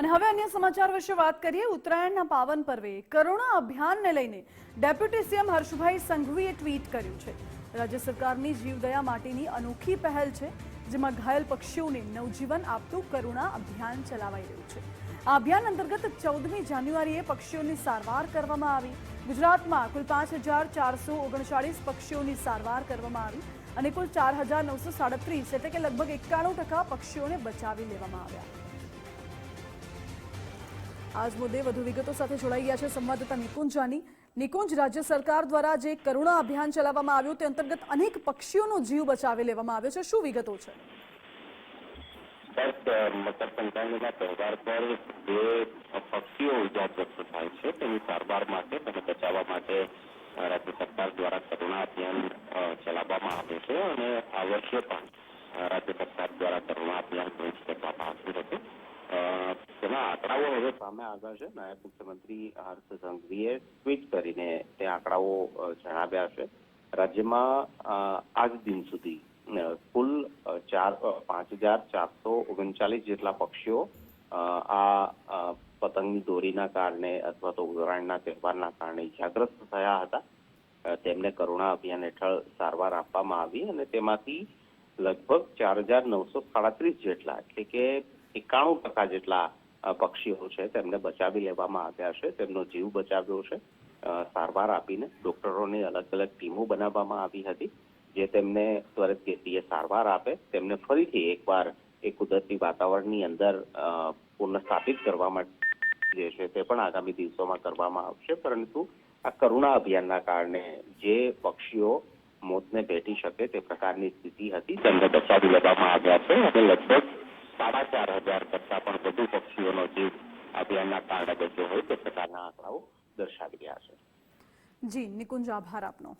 અને હવે અન્ય સમાચાર વિશે વાત કરીએ ઉત્તરાયણના પાવન પર્વે. કરુણા અભિયાનને લઈને ડેપ્યુટી સીએમ હર્ષભાઈ સંઘવીએ ટ્વીટ કર્યું છે. રાજ્ય સરકારની જીવદયા માટેની અનોખી પહેલ છે, જેમાં ઘાયલ પક્ષીઓને નવજીવન આપતું કરુણા અભિયાન ચલાવાઈ રહ્યું છે. આ અભિયાન અંતર્ગત ચૌદમી જાન્યુઆરીએ પક્ષીઓની સારવાર કરવામાં આવી. ગુજરાતમાં કુલ પાંચ હજાર ચારસો ઓગણચાળીસ પક્ષીઓની સારવાર કરવામાં આવી અને કુલ ચાર હજાર નવસો સાડત્રીસ એટલે કે લગભગ એકાણું ટકા પક્ષીઓને બચાવી લેવામાં આવ્યા. આજ મુદ્દે વધુ વિગતો સાથે જોડાઈ ગયા છે સંવાદદાતા નિકુંજ જાની. નિકુંજ, રાજ્ય સરકાર દ્વારા જે કરુણા અભિયાન ચલાવવામાં આવ્યું, તે અંતર્ગત અનેક પક્ષીઓનો જીવ બચાવી લેવામાં આવ્યો છે. શું વિગતો છે? મકર સંક્રાંતિના તહેવાર પર જે પક્ષીઓ ઇજાગ્રસ્ત થાય છે, તેની સારવાર માટે તેને બચાવવા માટે રાજ્ય સરકાર દ્વારા કરુણા અભિયાન ચલાવવામાં આવે છે અને આ વર્ષે પણ રાજ્ય સરકાર દ્વારા કરુણા અભિયાન લોન્ચ કરવામાં આવ્યું હતું આંકડાઓ હવે સામે આવ્યા છે. નાયબ મુખ્યમંત્રી હર્ષ સંઘવીએ ટ્વીટ કરીને તે આંકડાઓ જણાવ્યા છે. રાજ્યમાં આજ દિન સુધી કુલ ચાર પાંચ હજાર ચારસો ઓગણચાલીસ જેટલા પક્ષીઓ આ પતંગની દોરીના કારણે અથવા તો ઉત્તરાયણના તહેવારના કારણે ઇજાગ્રસ્ત થયા હતા. તેમને કરુણા અભિયાન હેઠળ સારવાર આપવામાં આવી અને તેમાંથી લગભગ ચાર હજાર નવસો સાડત્રીસ જેટલા, એટલે કે એકાણું ટકા જેટલા પક્ષીઓ છે, તેમને બચાવી લેવામાં આવ્યા છે, તેમનો જીવ બચાવ્યો છે. સારવાર આપીને ડોક્ટરોની અલગ અલગ ટીમો બનાવવામાં આવી હતી, જે તેમને ત્વરિત ગતિએ સારવાર આપે, તેમને ફરીથી એકવાર એ કુદરતી વાતાવરણની અંદર પુનઃસ્થાપિત કરવા માટે જે છે તે પણ આગામી દિવસોમાં કરવામાં આવશે. પરંતુ આ કરુણા અભિયાનના કારણે જે પક્ષીઓ મોતને ભેટી શકે તે પ્રકારની સ્થિતિ હતી, તેમને બચાવી લેવામાં આવ્યા છે. અને લગભગ સાડા ચાર હજાર કરતા પણ વધુ પક્ષીઓનો જીવ અભિયાનના કારણે બચ્યો હોય તે પ્રકારના આંકડાઓ દર્શાવી રહ્યા છે. જી, નિકુંજ, આભાર આપનો.